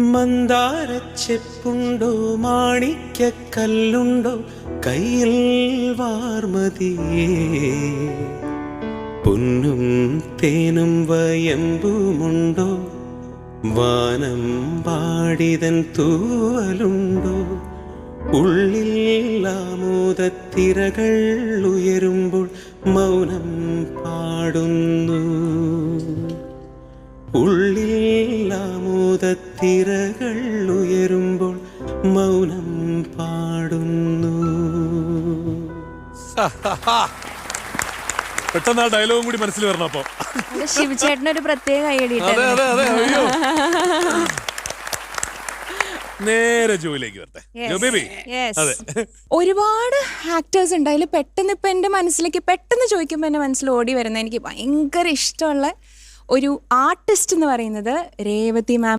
മന്ദാരച്ചെപ്പുണ്ടോ? മാണിക്കല്ലുണ്ടോ കയ്യിൽ വാർമതിയേ. പൊന്നും തേനും വയമ്പുമുണ്ടോ? വാനം പാടിതൻ തൂവലുണ്ടോ? ഉള്ളിൽ ആമോദത്തിരകൾ ഉയരുമ്പോൾ മൗനം പാടുന്നു. ഉള്ളിൽ ആമോദത്തിരകൾ ഉയരുമ്പോൾ മൗനം പാടുന്നു. പെട്ടെന്ന് ആ ഡയലോഗും കൂടി മനസ്സിൽ വരണം അപ്പൊ. ശിവചേട്ടനൊരു പ്രത്യേക അതെ അതെ അതെ അയ്യോ. നേരെ ജോയിലേക്ക് വരട്ടെ. ജോ ബേബി അതെ. ഒരുപാട് ആക്ടേഴ്സ് ഉണ്ട്. അതിൽ പെട്ടെന്ന് ഇപ്പൊ എന്റെ മനസ്സിലേക്ക് പെട്ടെന്ന് ചോദിക്കുമ്പോൾ എന്റെ മനസ്സിൽ ഓടി വരുന്ന എനിക്ക് ഭയങ്കര ഇഷ്ടമുള്ള ഒരു ആർട്ടിസ്റ്റ് എന്ന് പറയുന്നത് രേവതി മാം